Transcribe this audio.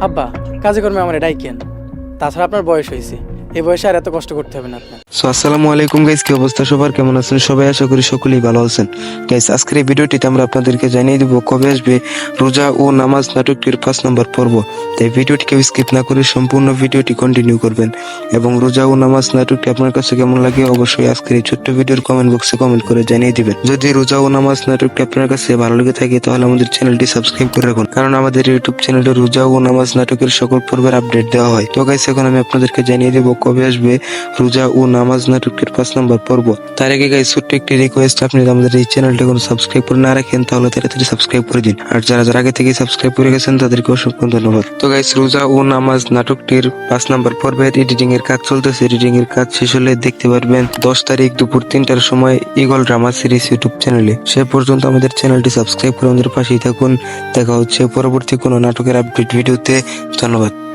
আব্বা কাজে কর্মে আমার ডাইকেন। তাছাড়া আপনার বয়স হয়েছে। এই বয়সে আর এত কষ্ট করতে হবে না আপনার। সো আসসালামু আলাইকুম গাইস কি অবস্থা সবার? কেমন আছেন? সবাই আশা করি সকলেই ভালো আছেন। গাইস আজকের এই ভিডিওটিতে আমরা আপনাদেরকে জানিয়ে দিব কবে আসবে রোজা ও নামাজ নাটকটির পাঁচ নম্বর পর্ব। তাই ভিডিওটিকে স্কিপ না করে সম্পূর্ণ ভিডিওটি কন্টিনিউ করবেন এবং রোজা ও নামাজ নাটকটি আপনার কাছে কেমন লাগে অবশ্যই আজকের এই ছোট্ট ভিডিওর কমেন্ট বক্সে কমেন্ট করে জানিয়ে দিবেন। যদি রোজা ও নামাজ নাটকটি আপনার কাছে ভালো লেগে থাকে, তাহলে আমাদের চ্যানেলটি সাবস্ক্রাইব করে রাখুন। কারণ আমাদের ইউটিউব চ্যানেলে রোজা ও নামাজ নাটকের সকল পর্বের আপডেট দেওয়া হয়। তো গাইস এখন আমি আপনাদেরকে জানিয়ে দেবো কবে আসবে? রোজা ও নামাজ নাটকের পাঁচ নম্বর পর্ব। তার আগে গাইস ছোট্ট একটি রিকোয়েস্ট আপনি আমাদের এই চ্যানেলটা কোনো সাবস্ক্রাইব করে না রাখেন, তাহলে তাড়াতাড়ি সাবস্ক্রাইব করে দিন। আর যারা যারা আগে থেকে সাবস্ক্রাইব করে গেছেন, তাদেরকে অসংখ্য ধন্যবাদ। তো গাইস রোজা ও নামাজ নাটকটির পাঁচ নম্বর পর্বের এডিটিং এর কাজ চলতেছে। এডিটিং এর কাজ শেষ হলে দেখতে পারবেন, দশ তারিখ দুপুর তিনটার সময় ইগল ড্রামা সিরিজ ইউটিউব চ্যানেলে সে পর্যন্ত আমাদের চ্যানেলটি সাবস্ক্রাইব করে আমাদের পাশেই থাকুন। দেখা হচ্ছে পরবর্তী কোনো নাটকের আপডেট ভিডিওতে। ধন্যবাদ।